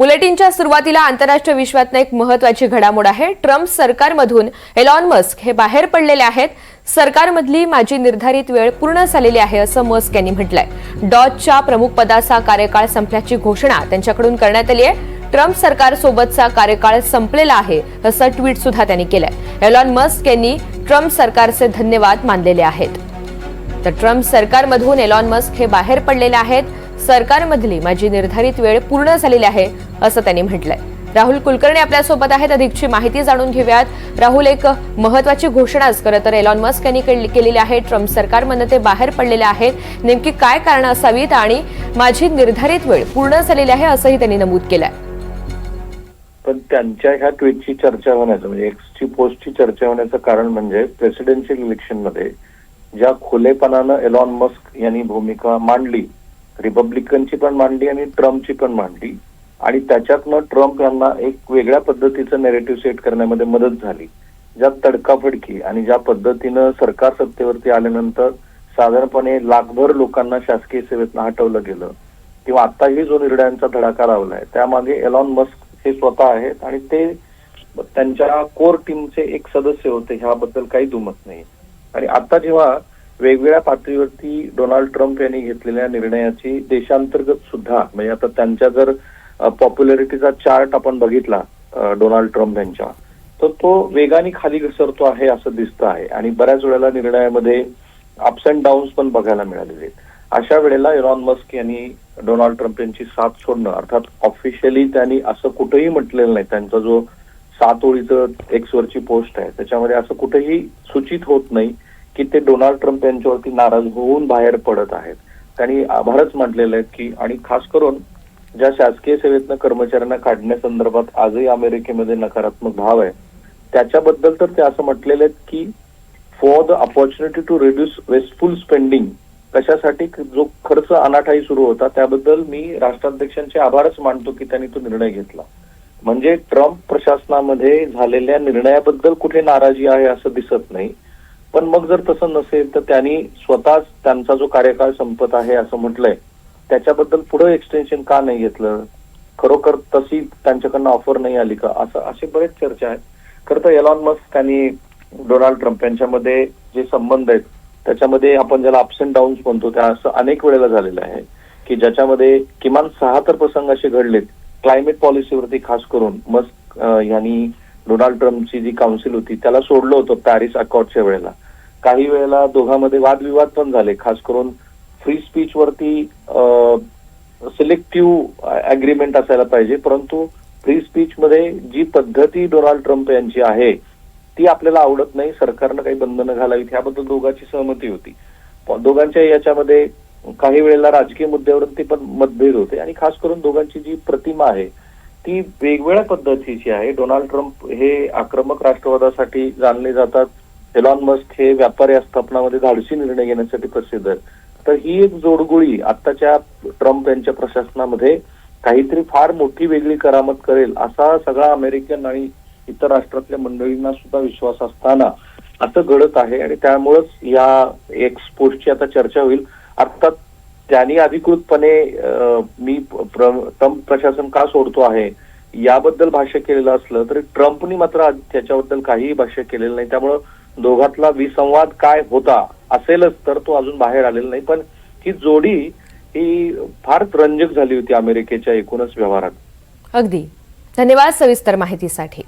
बुलेटिनच्या सुरुवातीला आंतरराष्ट्रीय विश्वातनं एक महत्वाची घडामोड आहे. ट्रम्प सरकारमधून एलॉन मस्क हे बाहेर पडलेले आहेत. सरकारमधली माझी निर्धारित वेळ पूर्ण झालेली आहे असं मस्क यांनी म्हटलंय. डॉजच्या प्रमुख पदाचा कार्यकाळ संपल्याची घोषणा त्यांच्याकडून करण्यात आली आहे. ट्रम्प सरकारसोबतचा कार्यकाळ संपलेला आहे असं ट्विट सुद्धा त्यांनी केलंय. एलॉन मस्क यांनी ट्रम्प सरकारचे धन्यवाद मानलेले आहेत. तर ट्रम्प सरकारमधून एलॉन मस्क हे बाहेर पडलेले आहेत. सरकारमधली माझी निर्धारित वेळ पूर्ण झालेली आहे असं त्यांनी म्हटलंय. राहुल कुलकर्णी आपल्यासोबत आहेत अधिकची माहिती जाणून घेऊयात. राहुल एक महत्वाची घोषणाच खरं तर एलॉन मस्क यांनी केलेली आहे. ट्रम्प सरकारमधनं ते बाहेर पडलेले आहेत. नेमकी काय कारणं असावीत आणि माझी निर्धारित वेळ पूर्ण झालेली आहे असंही त्यांनी नमूद केलंय. पण त्यांच्या ह्या ट्विटची चर्चा होण्याचं म्हणजे एक्सची पोस्टची चर्चा होण्याचं कारण म्हणजे प्रेसिडेन्शियल इलेक्शनमध्ये ज्या खुलेपणानं एलॉन मस्क यांनी भूमिका मांडली रिपब्लिकनची पण मांडली आणि ट्रम्पची पण मांडली. आणि त्याच्यातनं ट्रम्प यांना एक वेगळ्या पद्धतीचं नेरेटिव्ह सेट करण्यामध्ये मदत झाली. ज्या तडकाफडकी आणि ज्या पद्धतीनं सरकार सत्तेवरती आल्यानंतर साधारणपणे लाखभर लोकांना शासकीय सेवेतनं हटवलं गेलं. किंवा आताही जो निर्णयांचा धडाका लावलाय त्यामागे एलॉन मस्क हे स्वतः आहेत आणि ते त्यांच्या कोर टीमचे एक सदस्य होते ह्याबद्दल काही दुमत नाही. आणि आता जेव्हा वेगवेगळ्या पातळीवरती डोनाल्ड ट्रम्प यांनी घेतलेल्या निर्णयाची देशांतर्गत सुद्धा म्हणजे आता त्यांच्या जर पॉप्युलरिटीचा चार्ट आपण बघितला डोनाल्ड ट्रम्प यांच्या तर तो वेगाने खाली घसरतो आहे असं दिसतं आहे. आणि बऱ्याच वेळेला निर्णयामध्ये अप्स अँड डाऊन्स पण बघायला मिळालेले आहेत. अशा वेळेला इरॉन मस्क यांनी डोनाल्ड ट्रम्प यांची साथ सोडणं अर्थात ऑफिशियली त्यांनी असं कुठेही म्हटलेलं नाही. त्यांचा जो सात ओळीचं एक्सवरची पोस्ट आहे त्याच्यामध्ये असं कुठेही सूचित होत नाही. की ते डोनाल्ड ट्रम्प यांच्यावरती नाराज होऊन बाहेर पडत आहेत. त्यांनी आभारच मानलेले आहेत की आणि खास करून ज्या शासकीय सेवेतनं कर्मचाऱ्यांना काढण्यासंदर्भात आजही अमेरिकेमध्ये नकारात्मक भाव आहे त्याच्याबद्दल तर ते असं म्हटलेले आहेत की for the opportunity to reduce wasteful spending कशासाठी जो खर्च अनाठाई सुरू होता त्याबद्दल मी राष्ट्राध्यक्षांचे आभारच मानतो की त्यांनी तो निर्णय घेतला. म्हणजे ट्रम्प प्रशासनामध्ये झालेल्या निर्णयाबद्दल कुठे नाराजी आहे असं दिसत नाही. पण मग जर तसं नसेल तर त्यांनी स्वतःच त्यांचा जो कार्यकाळ संपत आहे असं म्हटलंय त्याच्याबद्दल पुढे एक्सटेन्शन का नाही घेतलं? खरोखर तशी त्यांच्याकडनं ऑफर नाही आली का? असं असे बरेच चर्चा आहेत. खरं तर एलॉन मस्क त्यांनी डोनाल्ड ट्रम्प यांच्यामध्ये जे संबंध आहेत त्याच्यामध्ये आपण ज्याला अप्स अँड डाऊन्स म्हणतो त्या असं अनेक वेळेला झालेलं आहे. की ज्याच्यामध्ये किमान सहा तर प्रसंग असे घडलेत. क्लायमेट पॉलिसीवरती खास करून मस्क यांनी डोनाल्ड ट्रम्पची जी काउन्सिल होती त्याला सोडलं होतं पॅरिस अकॉर्डच्या वेळेला. काही वेळेला दोघांमध्ये वादविवाद पण झाले खास करून फ्री स्पीच वरती सिलेक्टिव्ह अग्रीमेंट असायला पाहिजे परंतु फ्री स्पीच मध्ये जी पद्धती डोनाल्ड ट्रम्प यांची आहे ती आपल्याला आवडत नाही सरकारनं काही बंधनं घालावीत ह्याबद्दल दोघांची सहमती होती. दोघांच्या याच्यामध्ये काही वेळेला राजकीय मुद्द्यावरून ते पण मतभेद होते आणि खास करून दोघांची जी प्रतिमा आहे ती वेगवेगळ्या पद्धतीची आहे. डोनाल्ड ट्रम्प हे आक्रमक राष्ट्रवादासाठी जाणले जातात. एलॉन मस्क हे व्यापारी आस्थापनामध्ये धाडसी निर्णय घेण्यासाठी प्रसिद्ध आहेत. तर ही एक जोडगोळी आत्ताच्या ट्रम्प यांच्या प्रशासनामध्ये काहीतरी फार मोठी वेगळी करामत करेल असा सगळा अमेरिकन आणि इतर राष्ट्रातल्या मंडळींना सुद्धा विश्वास असताना असं घडत आहे आणि त्यामुळंच या एक्सपोर्टची आता चर्चा होईल. अर्थात त्यांनी अधिकृतपणे मी ट्रम्प प्रशासन का सोडतो आहे याबद्दल भाष्य केलेलं असलं तरी ट्रम्पनी मात्र त्याच्याबद्दल काहीही भाष्य केलेलं नाही. त्यामुळं दोघातला विसंवाद काय होता असेलच तर तो अजून बाहेर आलेला नाही. पण ही जोडी ही फार रंजक झाली होती अमेरिकेच्या एकूणच व्यवहारात. अगदी. धन्यवाद सविस्तर माहितीसाठी.